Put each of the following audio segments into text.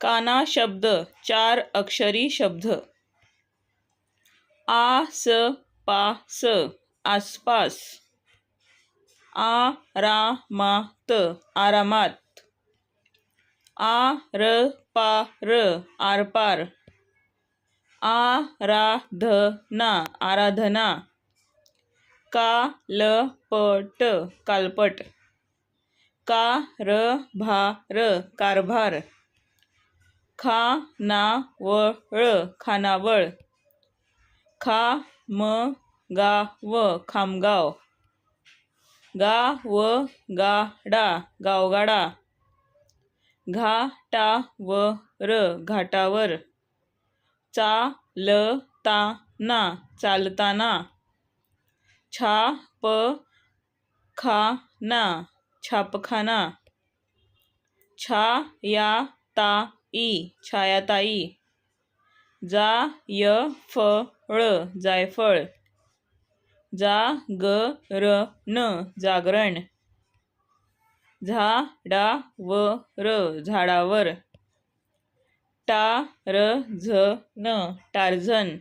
काना शब्द चार अक्षरी शब्द. आ स पा स आसपास. आ रा मा त आरामात. आ र पा र आरपार. आ रा ध ना आराधना. का ल प ट कालपट. का र भा र कारभार. खा ना खानावळ. खा म गा व खामगाव. गा व गाडा गावगाडा. घाटावर व र घाटावर. चालताना चालताना. छाप खा ना छापखाना. छा या ता ई छायाताई. जा य फ ळ जायफळ. जा ग र न जागरण. झा डा व र झाडावर. टा र झ न टारझन.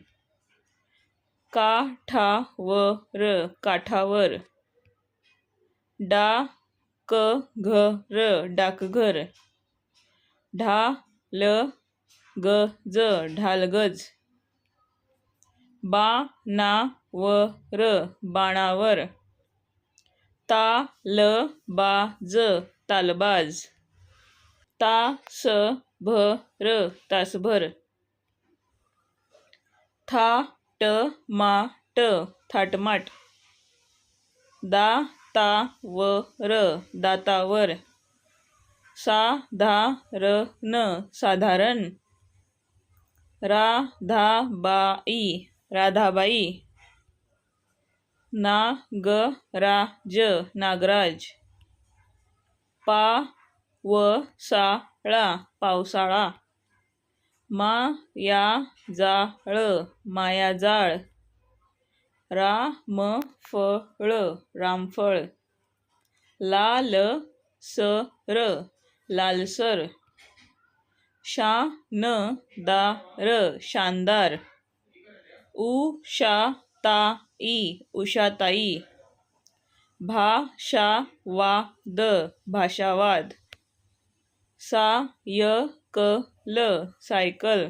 का ठा व र काठावर. डा क घ र डाकघर. ढा ल ग ज ढालगज बा ना व र बाणावर. ता ल बा ज तालबाज. ता स भ र तासभर. था ट मा ट थाटमाट. दा ता व र दातावर. सा न साधारण. राधाबाई. राधाबाई नागराज. नागराज पावसाळा. पावसाळा मायाजाळ मायाजाळ रामफळ. रामफळ लाल सर लालसर शा न दा र शानदार उ शा ता ई उषाताई भा शा वा द भाषावाद सा य क ल सायकल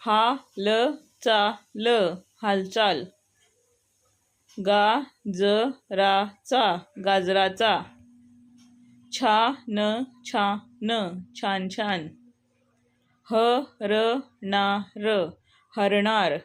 हा ल चा ल हालचाल गा ज रा चा गाजराचा छा न छा न छान छान. ह र ना र हरणार.